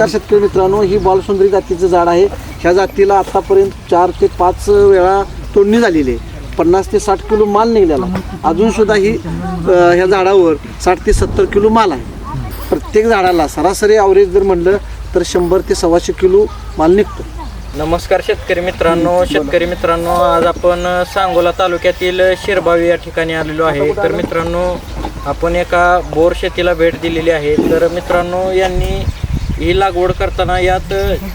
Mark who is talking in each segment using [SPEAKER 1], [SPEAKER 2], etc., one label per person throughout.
[SPEAKER 1] तर शेतकरी मित्रांनो ही बालसुंदरी जातीचं झाड आहे. ह्या जातीला आतापर्यंत चार ते पाच वेळा तोडणी झालेली आहे. पन्नास ते साठ किलो माल निघाला अजून सुद्धा ही ह्या झाडावर साठ ते सत्तर किलो माल आहे. प्रत्येक झाडाला सरासरी ॲव्हरेज जर म्हणलं तर शंभर ते सव्वाशे किलो माल निघतो.
[SPEAKER 2] नमस्कार शेतकरी मित्रांनो. शेतकरी मित्रांनो आज आपण सांगोला तालुक्यातील शिरबावी या ठिकाणी आलेलो आहे. तर मित्रांनो आपण एका बोर शेतीला भेट दिलेली आहे. तर मित्रांनो यांनी ही लागवड करताना यात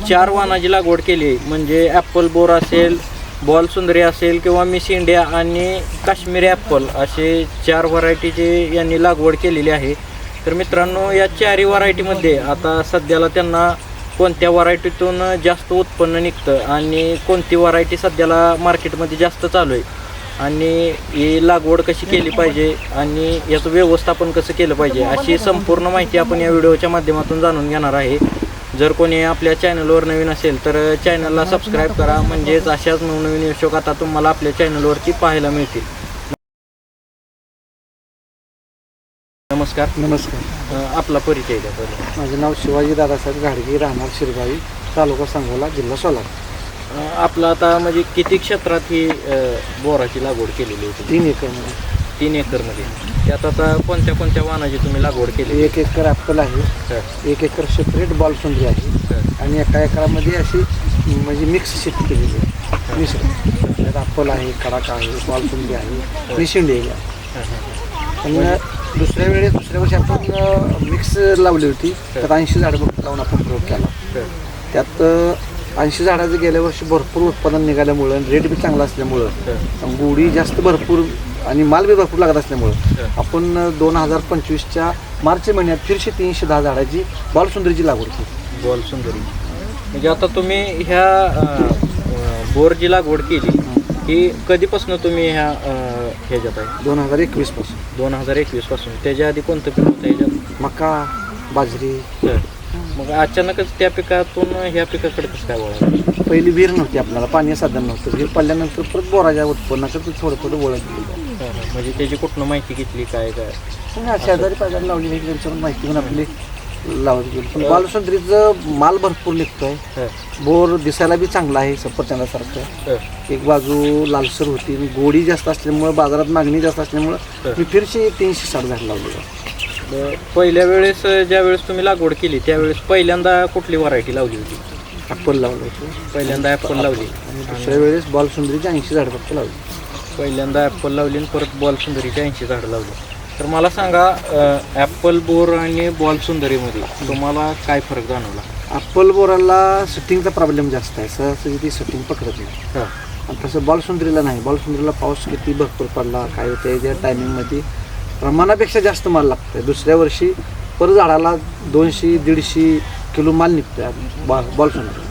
[SPEAKER 2] चार वाणाची लागवड केली आहे. म्हणजे ॲपल बोर असेल बॉल सुंदरी असेल किंवा मिस इंडिया आणि काश्मीरी ॲपल असे चार व्हरायटीची यांनी लागवड केलेली आहे तर मित्रांनो या चारही व्हरायटीमध्ये आता सध्याला त्यांना कोणत्या व्हरायटीतून जास्त उत्पन्न निघतं आणि कोणती व्हरायटी सध्याला मार्केटमध्ये जास्त चालू आहे आणि ही लागवड कशी केली पाहिजे आणि याचं व्यवस्थापन कसं केलं पाहिजे अशी संपूर्ण माहिती आपण या व्हिडिओच्या माध्यमातून जाणून घेणार आहे. जर कोणी आपल्या चॅनलवर नवीन असेल तर चॅनलला सबस्क्राईब करा. म्हणजेच अशाच नवनवीन विषय आता तुम्हाला आपल्या चॅनलवरती पाहायला मिळतील. नमस्कार.
[SPEAKER 1] नमस्कार.
[SPEAKER 2] आपला परिचय द्या
[SPEAKER 1] माझे नाव शिवाजी दादासाहेब घाडगे राहणार शिरगावी तालुका सांगोला जिल्हा सोलापूर.
[SPEAKER 2] आपलं आता म्हणजे किती क्षेत्रात ही अं, बोराची लागवड केलेली होती?
[SPEAKER 1] तीन एकरमध्ये.
[SPEAKER 2] तीन एकरमध्ये. त्यात आता कोणत्या कोणत्या वाहनाची तुम्ही लागवड केली?
[SPEAKER 1] एक एकर ॲपल आहे. एक एकर सेपरेट बॉलसुंदरी आहे. आणि एका एकरामध्ये अशी म्हणजे मिक्स शेती केलेली आहे. मिश्र. त्यात ॲपल आहे कडाका आहे बॉलसुंदरी आहे निशिंडी आहे. पण दुसऱ्या वेळेस दुसऱ्या वर्षी आपण मिक्स लावली होती. त्यात ऐंशी झाडं लावून आपण प्रयोग केला. त्यात ऐंशी झाडाचं गेल्या वर्षी भरपूर उत्पादन निघाल्यामुळं रेट बी चांगला असल्यामुळं गोडी जास्त भरपूर आणि माल बी भरपूर लागत असल्यामुळं आपण दोन हजार पंचवीसच्या मार्च महिन्यात फिरशे तीनशे दहा झाडाची बालसुंदरीची लागवड केली.
[SPEAKER 2] बॉल सुंदरी म्हणजे आता तुम्ही ह्या बोरची लागवड केली ही. कधीपासून तुम्ही ह्या ह्याच्यात आहे?
[SPEAKER 1] दोन हजार एकवीसपासून
[SPEAKER 2] दोन हजार एकवीसपासून त्याच्या आधी कोणतं पीक होतं ह्याच्यात?
[SPEAKER 1] मका बाजरी.
[SPEAKER 2] मग अचानकच त्या पिकातून ह्या पिकाकडे कसं काय वळालं?
[SPEAKER 1] पहिली विहीर नव्हती आपल्याला पाणी साधन नव्हतं. विहीर पडल्यानंतर परत बोराच्या उत्पन्नाचं ते थोडं थोडं वळत गेलं.
[SPEAKER 2] म्हणजे त्याची कुठनं माहिती घेतली काय काय?
[SPEAKER 1] हा शेजारी पाजारी लावली नाही त्यांच्याकडून माहिती घेऊन आपली लावत गेली. पण बालसुंदरीचं माल भरपूर निघतोय.
[SPEAKER 2] हं,
[SPEAKER 1] बोर दिसायला बी चांगला आहे सफरचंदासारखं.
[SPEAKER 2] हं,
[SPEAKER 1] एक बाजू लालसर होती. आणि गोडी जास्त असल्यामुळं बाजारात मागणी जास्त असल्यामुळं मी फिरशे तीनशे साठ झाड लावले
[SPEAKER 2] पहिल्या वेळेस ज्या वेळेस तुम्ही लागवड केली त्यावेळेस पहिल्यांदा कुठली व्हरायटी लावली होती?
[SPEAKER 1] ॲपल लावलं होतं.
[SPEAKER 2] पहिल्यांदा ॲपल लावली.
[SPEAKER 1] आणि दुसऱ्या वेळेस बालसुंदरीची ऐंशी झाड फक्त लावली.
[SPEAKER 2] पहिल्यांदा ॲपल लावली आणि परत बॉल सुंदरीची ऐंशी झाडं लावली. तर मला सांगा ॲपल बोर आणि बॉल सुंदरीमध्ये तुम्हाला काय फरक जाणवला?
[SPEAKER 1] ॲपल बोराला सेटिंगचा प्रॉब्लेम जास्त आहे. सहसा ती सेटिंग पकडत नाही.
[SPEAKER 2] हां.
[SPEAKER 1] आणि तसं बॉलसुंदरीला नाही. बॉलसुंदरीला पाऊस किती भरपूर पडला काय होते त्या टायमिंगमध्ये प्रमाणापेक्षा जास्त माल लागतोय. दुसऱ्या वर्षी पर झाडाला दोनशे दीडशे किलो माल निघतोय बॉल बॉलसुंदरी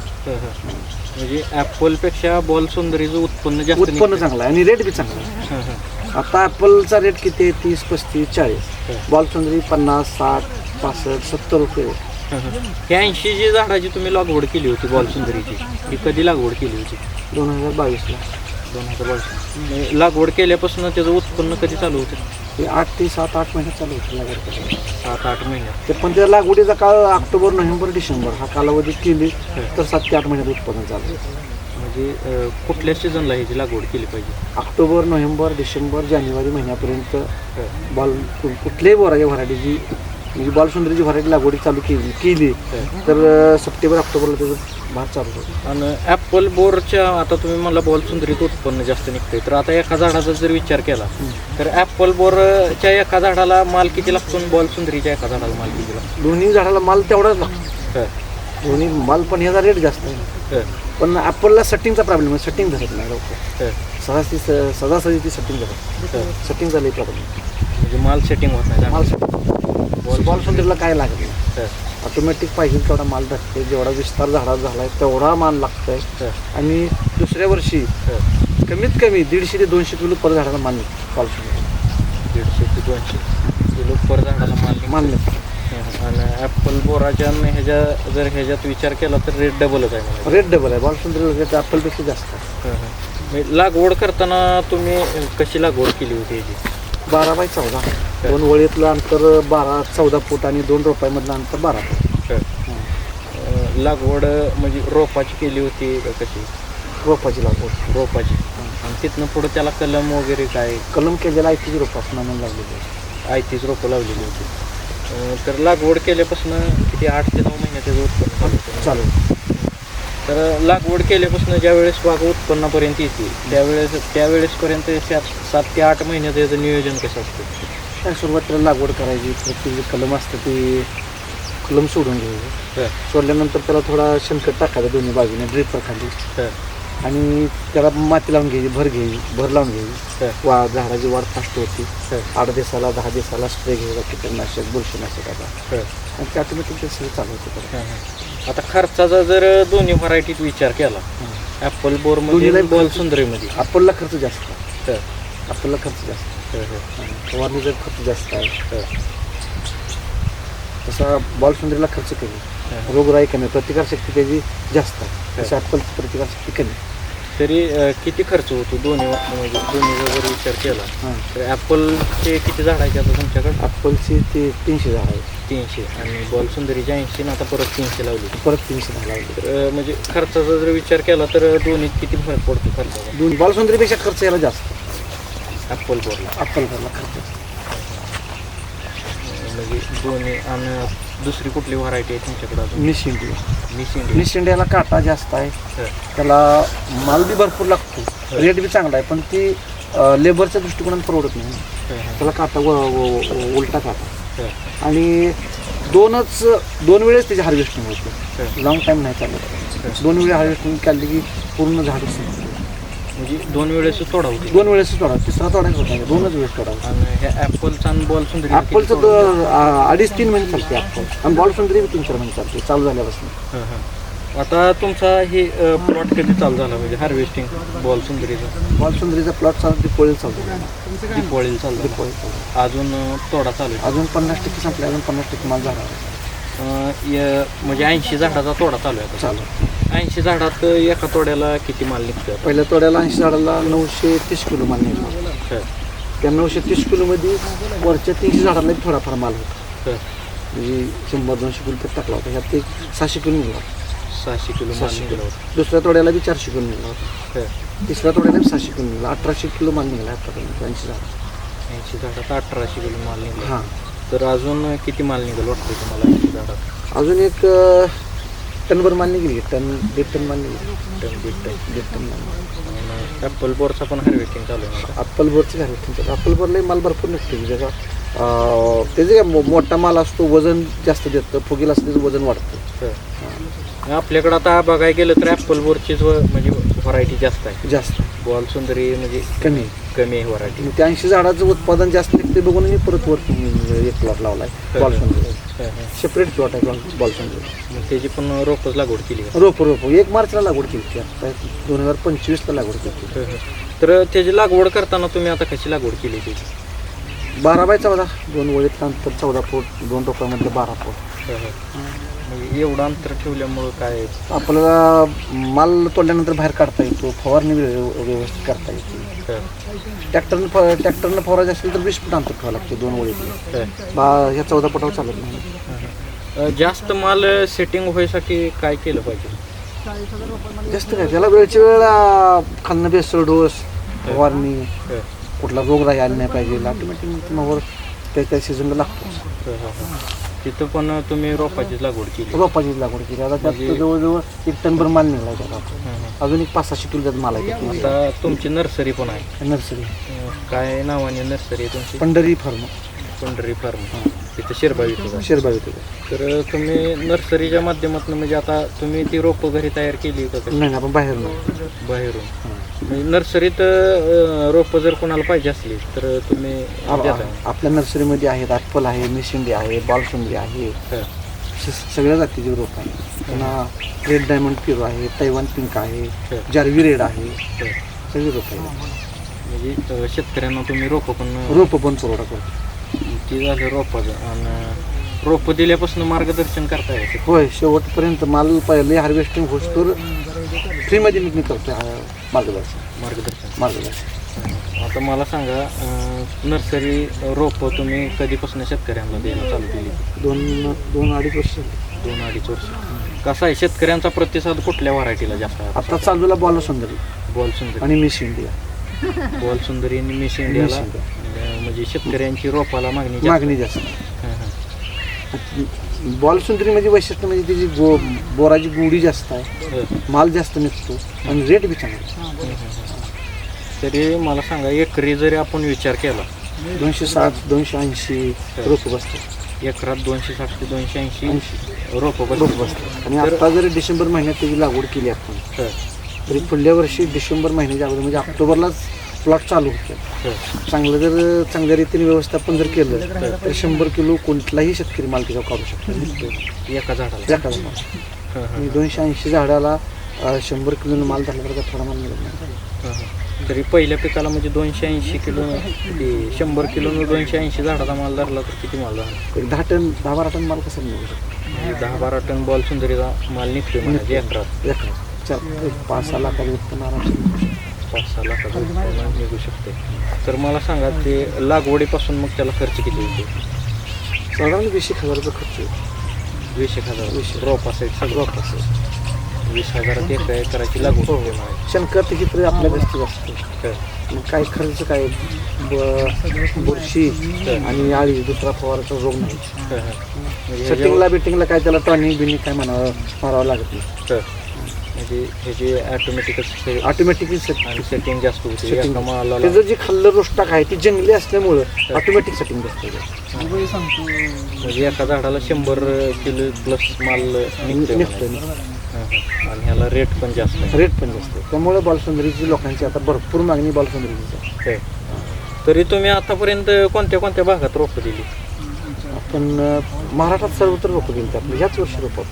[SPEAKER 2] म्हणजे ॲपलपेक्षा बॉल सुंदरीचं उत्पन्न जास्त
[SPEAKER 1] उत्पन्न. चांगलं आहे आणि रेट बी चांगला आहे. आता ॲपलचा रेट किती आहे? तीस पस्तीस चाळीस.
[SPEAKER 2] हं.
[SPEAKER 1] बॉलसुंदरी पन्नास साठ पासष्ट सत्तर रुपये.
[SPEAKER 2] ही ऐंशी जी झाडाची तुम्ही लागवड केली होती बॉल सुंदरीची ही कधी लागवड केली होती?
[SPEAKER 1] दोन हजार बावीसला.
[SPEAKER 2] दोन हजार बावीस. लागवड केल्यापासून त्याचं उत्पन्न कधी चालू होतं?
[SPEAKER 1] ते आठ ते सात आठ महिने चालू होते लागवड.
[SPEAKER 2] सात आठ महिन्यात
[SPEAKER 1] ते पण त्या लागवडीचा काळ ऑक्टोबर नोव्हेंबर डिसेंबर हा कालावधी केली तर सात ते आठ महिन्यात उत्पादन चालू होतं.
[SPEAKER 2] म्हणजे अं, कुठल्या सीझनला ह्याची लागवड केली पाहिजे
[SPEAKER 1] ऑक्टोबर नोव्हेंबर डिसेंबर जानेवारी महिन्यापर्यंत
[SPEAKER 2] हं.
[SPEAKER 1] बॉल कुठल्याही बोराच्या व्हरायटीची म्हणजे बॉल सुंदरीची व्हरायटी लागवडी चालू केली. केली तर अं, सप्टेंबर ऑक्टोबरला त्याचं भात चालू होतो.
[SPEAKER 2] आणि ॲपल बोरच्या आता तुम्ही मला बॉल सुंदरीत उत्पन्न जास्त निघतंय. तर आता एका झाडाचा जर विचार केला तर ॲपल बोरच्या एका झाडाला माल किती लागतो आणि बॉल सुंदरीच्या एका झाडाला माल किती लागतो?
[SPEAKER 1] दोन्ही झाडाला माल तेवढाच लागतो.
[SPEAKER 2] हं,
[SPEAKER 1] दोन्ही माल पण ह्याचा रेट जास्त आहे.
[SPEAKER 2] हं,
[SPEAKER 1] पण ॲपलला सटिंगचा प्रॉब्लेम आहे. सटिंग धरत नाही लवकर.
[SPEAKER 2] हं,
[SPEAKER 1] सहज ती सटिंग धरत
[SPEAKER 2] हं.
[SPEAKER 1] सटिंगचा लई प्रॉब्लेम
[SPEAKER 2] म्हणजे माल सेटिंग होत नाही.
[SPEAKER 1] माल. सटिंग बॉल सुंदरीला काय
[SPEAKER 2] हं,
[SPEAKER 1] ऑटोमॅटिक पाहिजे तेवढा माल धरते जेवढा विस्तार झाडा झाला आहे तेवढा माल लागतोय. आणि दुसऱ्या वर्षी. कमीत कमी दीडशे ते दोनशे किलो पर झाडाला माल निघतो कॉल्शियम
[SPEAKER 2] दीडशे ते दोनशे किलो पर झाडाला माल निघतो.
[SPEAKER 1] माल निघतो.
[SPEAKER 2] हं, आणि ॲपल बोराच्या ह्याच्या जर ह्याच्यात विचार केला तर रेट डबलच आहे
[SPEAKER 1] रेट डबल आहे. बॉल सुंदर ॲपलपेक्षा जास्त आहे.
[SPEAKER 2] लागवड करताना तुम्ही कशी लागवड केली होती ह्याची?
[SPEAKER 1] बारा बाय चौदा. दोन वळीतलं अंतर बारा चौदा फूट आणि दोन रोपायमधलं अंतर बारा फूट.
[SPEAKER 2] लागवड म्हणजे रोपाची केली होती का कशी?
[SPEAKER 1] रोपाची लागवड.
[SPEAKER 2] रोपाची. आणि तिथनं पुढं त्याला कलम वगैरे काय?
[SPEAKER 1] कलम केलेला आहे तीच रोपासून आणून लागलेली आहे
[SPEAKER 2] आयतीच रोपं लावलेली होती. अं, तर लागवड केल्यापासून किती आठ ते नऊ महिने त्याचं उत्पन्न चालू होतं.
[SPEAKER 1] चालू
[SPEAKER 2] तर लागवड केल्यापासून ज्या वेळेस बाग उत्पन्नापर्यंत येते त्यावेळेस त्यावेळेसपर्यंत सात सात ते आठ महिने त्याचं नियोजन कसं असतं?
[SPEAKER 1] काय सुरुवातीला लागवड करायची ते जे कलम असतं ते कलम सोडून घ्यायचं. सोडल्यानंतर त्याला थोडा शेणखत टाकायचा दोन्ही बाजूने ड्रिपर खाली. आणि त्याला माती लावून घ्यायची भर घ्यायची भर लावून घ्यायची. वा झाडाची वाढ फास्ट होती. आठ दिवसाला दहा दिवसाला स्प्रे घ्यायचा कीटकनाशक बुरशीनाशक आता. आणि ते ऑटोमॅटिक ते सगळं चालू होतं.
[SPEAKER 2] आता खर्चाचा जर दोन्ही व्हरायटीत विचार केला. ॲपल बोरमध्ये
[SPEAKER 1] दोन्हीला-
[SPEAKER 2] बॉल सुंदरीमध्ये
[SPEAKER 1] अप्पलला खर्च जास्त. आहे
[SPEAKER 2] हं,
[SPEAKER 1] अप्पलला खर्च जास्त. आहे फवारणीचा खर्च जास्त आहे तसा बॉल सुंदरीला खर्च कमी. रोगराई कमी. प्रतिकारशक्ती त्याची जास्त आहे. तशी अप्पलची प्रतिकारशक्ती कमी
[SPEAKER 2] तरी अं, किती खर्च होतो दोन्ही वा- म्हणजे दोन्हीचा जर विचार केला
[SPEAKER 1] हां.
[SPEAKER 2] तर ॲपलचे किती झाड आहेत आता तुमच्याकडे?
[SPEAKER 1] अप्पलची ते तीनशे झाड आहे
[SPEAKER 2] तीनशे. आणि बॉल सुंदरीचे ऐंशी आणि आता परत तीनशे लावली.
[SPEAKER 1] परत तीनशे लावले.
[SPEAKER 2] तर म्हणजे खर्चाचा जर विचार केला तर दोन्हीत किती फरक पडतो खर्चाचा?
[SPEAKER 1] दोन बॉल सुंदरीपेक्षा खर्च याला जास्त. अप्पल करला खर्च.
[SPEAKER 2] म्हणजे दोन्ही आणि दुसरी कुठली व्हरायटी आहे तुमच्याकडे
[SPEAKER 1] निस इंडिया.
[SPEAKER 2] Miss India.
[SPEAKER 1] निस इंडियाला काटा जास्त आहे. त्याला माल बी भरपूर लागतो. रेट बी चांगला आहे. पण ती लेबरच्या दृष्टिकोनात परवडत नाही. त्याला काटा उलटा काटा. आणि दोनच दोन वेळेस त्याची हार्वेस्टिंग होते. लॉंग टाईम नाही चालत. दोन वेळा हार्वेस्टिंग केली की पूर्ण झाड.
[SPEAKER 2] म्हणजे दोन वेळेस तोडा होती
[SPEAKER 1] दोन वेळेस तोडा तिसरा तोडायचा होता. दोनच वेळेस तोडा
[SPEAKER 2] आणि ॲपलचा आणि बॉल सुंदरी
[SPEAKER 1] ॲपलचं अडीच तीन महिने चालते ॲपल आणि बॉल सुंदरी तीन चार महिने चालते. चालू झाल्यापासून.
[SPEAKER 2] आता तुमचा हे प्लॉट कधी चालू झाला? म्हणजे हार्वेस्टिंग बॉल सुंदरीचा.
[SPEAKER 1] बॉल सुंदरीचा प्लॉट चालू दिपोळी चालू. दिपोळी चालू झाला.
[SPEAKER 2] अजून तोडा चालू आहे
[SPEAKER 1] अजून पन्नास टक्के संपले अजून पन्नास टक्के माल झाला.
[SPEAKER 2] अं, य- म्हणजे ऐंशी झाडाचा तोडा चालू आहे आता.
[SPEAKER 1] चालू.
[SPEAKER 2] ऐंशी झाडात एका तोड्याला किती माल निघतो?
[SPEAKER 1] पहिल्या तोड्याला ऐंशी झाडाला नऊशे तीस किलो माल निघाला.
[SPEAKER 2] हं,
[SPEAKER 1] त्या नऊशे तीस किलोमध्ये वरच्या तीनशे झाडाला थोडाफार माल होता. म्हणजे शंभर दोनशे किलो तर टाकला होता. ह्यात ते सहाशे किलो निघाला.
[SPEAKER 2] सहाशे किलो माल
[SPEAKER 1] सहाशे
[SPEAKER 2] निघाला
[SPEAKER 1] किलो.
[SPEAKER 2] होता.
[SPEAKER 1] दुसऱ्या तोड्याला बी चारशे किलो निघाला होता.
[SPEAKER 2] हं.
[SPEAKER 1] तिसऱ्या तोड्याला बी सहाशे किलो निघाला. अठराशे किलो माल निघाला आतापर्यंत ऐंशी झाड
[SPEAKER 2] ऐंशी झाडात अठराशे किलो माल निघाला.
[SPEAKER 1] हां.
[SPEAKER 2] तर अजून किती माल निघेल वाटतं तुम्हाला ऐंशी झाडात?
[SPEAKER 1] अजून एक अं, टनभर माल निघेल. टन दीड टन माल निघेल.
[SPEAKER 2] टन दीड टन.
[SPEAKER 1] दीड टन माल
[SPEAKER 2] ॲपल बोरचा पण हार्वेस्टिंग चालू आहे आता.
[SPEAKER 1] अप्पलभरचे घालत तुमच्यात अप्पलभरला माल भरपूर निघतो म्हणजे त्याचा अं, त्याचे काय मो- मोठा माल असतो वजन जास्त देतं फुगेल असतं त्याचं वजन वाढतं.
[SPEAKER 2] हं. आपल्याकडं आता बघायला गेलं तर ॲपल बोरचीच व- म्हणजे व्हरायटी जास्त आहे.
[SPEAKER 1] जास्त.
[SPEAKER 2] बॉल सुंदरी म्हणजे
[SPEAKER 1] कमी.
[SPEAKER 2] कमी आहे व्हरायटी
[SPEAKER 1] त्या ऐंशी झाडाचं उत्पादन जास्त निघते बघून मी परत वर एक प्लॉट लावला आहे बॉल सेपरेट प्लॉट आहे बॉल
[SPEAKER 2] मग त्याची पण रोपच लागवड केली आहे.
[SPEAKER 1] रोप रोप. एक मार्चला लागवड केली होती आता. दोन हजार पंचवीसला लागवड केली होती.
[SPEAKER 2] हं, हं. तर त्याची लागवड करताना तुम्ही आता कशी लागवड केली त्याची
[SPEAKER 1] बारा बाय चौदा. दोन वळीत अंतर चौदा फूट दोन रोपांमधले बारा फूट.
[SPEAKER 2] हं, हं. म्हणजे एवढं अंतर ठेवल्यामुळं काय?
[SPEAKER 1] आपल्याला माल तोडल्यानंतर बाहेर काढता येतो फवारणी व्यव- व्यवस्थित करता येते. ट्रॅक्टरनं फ ट्रॅक्टरनं फवारायचं असेल तर वीस फूट अंतर ठेवावं लागते दोन वळीत
[SPEAKER 2] हं,
[SPEAKER 1] बा ह्या चौदा फुटावर चालत नाही.
[SPEAKER 2] अं, जास्त माल सेटिंग व्हायसाठी काय केलं पाहिजे?
[SPEAKER 1] जास्त काय त्याला वेळच्या वेळेला खाल्लं बेसळ डोस फवारणी कुठला रोग राही आला नाही पाहिजे ऑटोमॅटिक मग त्या सीझनला लागतो.
[SPEAKER 2] तिथं पण तुम्ही रोपाचीच लागवड केली.
[SPEAKER 1] रोपाची लागवड केली. आता त्यात
[SPEAKER 2] म्हणजे-
[SPEAKER 1] जवळजवळ एक टनभर माल निघाला त्याला
[SPEAKER 2] हं, हं.
[SPEAKER 1] अजून एक पाच सहाशे किलो त्यात माल आहे.
[SPEAKER 2] आता तुमची नर्सरी पण आहे.
[SPEAKER 1] नर्सरी.
[SPEAKER 2] काय नावाने नर्सरी आहे तुमची?
[SPEAKER 1] पंढरी फार्म.
[SPEAKER 2] पंढरी फार्म तिथं शिरबावी
[SPEAKER 1] शेरबावी होते
[SPEAKER 2] तर तुम्ही नर्सरीच्या माध्यमातून म्हणजे आता तुम्ही ती रोपं घरी तयार केली का?
[SPEAKER 1] नाही आपण बाहेर
[SPEAKER 2] बाहेरून. म्हणजे नर्सरीत अं, रोपं जर कोणाला पाहिजे असली तर तुम्ही देता.
[SPEAKER 1] आपल्या नर्सरीमध्ये आहेत ॲपल आहे मिशिंडी आहे बालसुंदरी आहे.
[SPEAKER 2] हं,
[SPEAKER 1] सगळ्या जातीचे रोप आहे पुन्हा रेड डायमंड पिरो आहे तैवान पिंक आहे
[SPEAKER 2] हं,
[SPEAKER 1] जारवी रेड आहे.
[SPEAKER 2] हं.
[SPEAKER 1] सगळे रोप आहे
[SPEAKER 2] म्हणजे अं, शेतकऱ्यांना तुम्ही रोपं पण
[SPEAKER 1] रोप पण पुरवठा करतो.
[SPEAKER 2] ती झालं रोपाचं. आणि रोपं दिल्यापासून मार्गदर्शन करता येते
[SPEAKER 1] होय शेवटपर्यंत माल पहिले हार्वेस्टिंग होतोर फ्रीमध्ये मी करतो हा मार्गदर्शन.
[SPEAKER 2] मार्गदर्शन.
[SPEAKER 1] मार्गदर्शन.
[SPEAKER 2] आता मला सांगा अं, नर्सरी रोपं तुम्ही कधीपासून शेतकऱ्यांना द्यायला चालू केली?
[SPEAKER 1] दोन दोन अडीच वर्ष.
[SPEAKER 2] दोन अडीच वर्ष. कसा आहे शेतकऱ्यांचा प्रतिसाद कुठल्या व्हरायटीला जास्त आहे?
[SPEAKER 1] आता चालूला बॉल सुंदरी
[SPEAKER 2] बॉल सुंदरी
[SPEAKER 1] आणि मिस इंडिया.
[SPEAKER 2] बॉल सुंदरी आणि मिस इंडियाला? म्हणजे शेतकऱ्यांची रोपाला मागणी जास्त.
[SPEAKER 1] मागणी जास्त.
[SPEAKER 2] हां, हां.
[SPEAKER 1] म्हणजे वैशिष्ट्य म्हणजे त्याची गो बोराची गोडी जास्त आहे.
[SPEAKER 2] हं,
[SPEAKER 1] माल जास्त निघतो आणि रेट बी चांगला
[SPEAKER 2] हं, हं, हं. तरी मला सांगा एकरी जरी आपण विचार केला.
[SPEAKER 1] दोनशे साठ दोनशे ऐंशी रोप बसतात.
[SPEAKER 2] एकरात दोनशे साठ ते दोनशे ऐंशी
[SPEAKER 1] ऐंशी.
[SPEAKER 2] रोप
[SPEAKER 1] रोप बसतात. आणि आता जरी डिसेंबर महिन्यात त्याची लागवड केली आपण तरी पुढल्या वर्षी डिसेंबर महिन्याच्या अगोदर म्हणजे ऑक्टोबरलाच प्लॉट चालू होते. चांगलं जर चांगल्या रीतीने व्यवस्थापन जर केलं तर शंभर किलो कोणताही शेतकरी माल त्याच्यावर काढू शकतो. निघतो
[SPEAKER 2] एका झाडाला. हं, हं,
[SPEAKER 1] आणि दोनशे ऐंशी झाडाला शंभर किलो माल झाला तर का थोडा माल मिळत नाही.
[SPEAKER 2] तरी पहिल्या पिकाला म्हणजे दोनशे ऐंशी किलो ते शंभर किलो दोनशे ऐंशी झाडाचा माल धरला तर किती माल झाला
[SPEAKER 1] एक दहा टन दहा बारा टन माल कसा मिळू शकतो?
[SPEAKER 2] म्हणजे दहा बारा टन बॉल सुंदरीचा माल निघतोय म्हणजे एकरात.
[SPEAKER 1] एका चार एक पाच सहा लाखाचं उत्पन्न शकतं.
[SPEAKER 2] पाच सहा लाखाचं उत्पन्न निघू शकते तर मला सांगा ते लागवडीपासून मग त्याला खर्च किती येतो
[SPEAKER 1] साधारण वीस एक हजार रुपये खर्च येतो.
[SPEAKER 2] वीस एक हजार.
[SPEAKER 1] वीस.
[SPEAKER 2] रोपा साईड सगळं?
[SPEAKER 1] रोप असं
[SPEAKER 2] वीस हजारात एक एकराची लागवड. होते म्हणायची.
[SPEAKER 1] शंकर तिची तरी आपल्या गोष्टी असतो. काय खर्च काय ब- बुरशी आणि आळी दुसरा फवाराचा रोग नाही. सेटिंगला बिटिंगला काय त्याला टॉनिक बिनिक काय म्हणावं मारावं लागत नाही.
[SPEAKER 2] हं. म्हणजे ह्याची ऑटोमॅटिकच
[SPEAKER 1] ऑटोमॅटिकली
[SPEAKER 2] आणि सेटिंग जास्त होते. एका मालाला
[SPEAKER 1] त्याचं जे खाल्लं रोस्टाक आहे ती जंगली असल्यामुळं ऑटोमॅटिक सेटिंग असतं
[SPEAKER 2] म्हणजे एका झाडाला शंभर किलो प्लस माल हं. आणि ह्याला रेट पण जास्त आहे
[SPEAKER 1] रेट पण जास्त. त्यामुळे बालसुंदरीची लोकांची आता भरपूर मागणी बालसुंदरीची आहे.
[SPEAKER 2] तरी तुम्ही आतापर्यंत कोणत्या कोणत्या भागात रोपं दिली
[SPEAKER 1] आपण महाराष्ट्रात सर्वत्र रोपं गेली आपली ह्याच वर्षी रोपं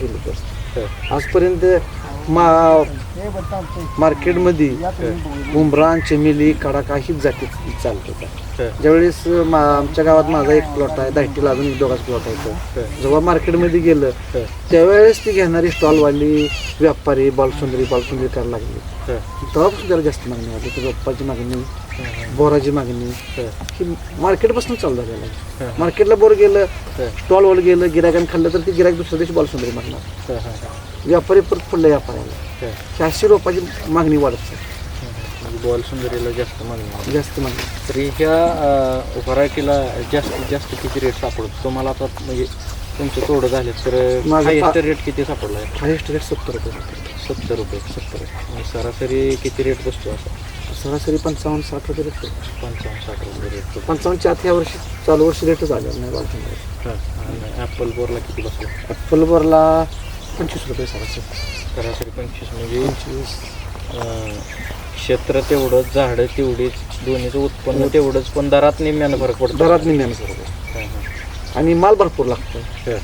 [SPEAKER 1] गेली जास्त
[SPEAKER 2] हे.
[SPEAKER 1] आजपर्यंत मा मार्केटमध्ये उमरान चमेली कडाका हीच जाती चालत होता. ज्यावेळेस मा आमच्या गावात माझा एक प्लॉट आहे दाहिटीला अजून एक दोघाच प्लॉट आहे. जेव्हा मार्केटमध्ये गेलं. त्यावेळेस ती घेणारी स्टॉलवाली व्यापारी बालसुंदरी बालसुंदरी करायला लागली. तेव्हापासून त्याला जास्त मागणी वाटली तर रोपाची मागणी बोराची मागणी
[SPEAKER 2] हे.
[SPEAKER 1] मार्केटपासून चालू झालेलं. आहे मार्केटला बोर गेलं. स्टॉलवर गेलं गिरायकाने खाल्लं तर ते गिरायक दुसऱ्या दिवशी बालसुंदरी मागणार
[SPEAKER 2] हे, हे, हे.
[SPEAKER 1] व्यापारी परत पुढल्या व्यापाऱ्याला अशी रोपाची मागणी वाढत चालली.
[SPEAKER 2] म्हणजे बॉल सुंदरीला जास्त मागणी.
[SPEAKER 1] जास्त मागणी
[SPEAKER 2] तरी ह्या व्हरायटीला जास्तीत जास्त किती रेट सापडतो तुम्हाला आता म्हणजे तुमचं तोडं झाले तर
[SPEAKER 1] माझं
[SPEAKER 2] हायेस्ट रेट किती सापडला आहे?
[SPEAKER 1] हायेस्ट रेट सत्तर रुपये.
[SPEAKER 2] सत्तर रुपये सत्तर आणि सरासरी किती रेट बसतो असा?
[SPEAKER 1] सरासरी पंचावन्न साठ रुपये रेट
[SPEAKER 2] पंचावन्न साठ रुपये रेट
[SPEAKER 1] पंचावन्नच्या आत ह्या वर्षी चालू वर्षी रेटच आलेला नाही बालसुंदरी
[SPEAKER 2] आणि ॲपल बोरला किती बसला?
[SPEAKER 1] ॲपलवरला पंचवीस रुपये सरासरी.
[SPEAKER 2] सरासरी पंचवीस म्हणजे
[SPEAKER 1] पंचवीस.
[SPEAKER 2] अं, क्षेत्र तेवढंच झाडं तेवढीच दोन्हीचं उत्पन्न तेवढंच पण दरात निम्म्यानं फरक पडतो.
[SPEAKER 1] दरात रुपये
[SPEAKER 2] हां, हां.
[SPEAKER 1] आणि माल भरपूर लागतो.
[SPEAKER 2] हो.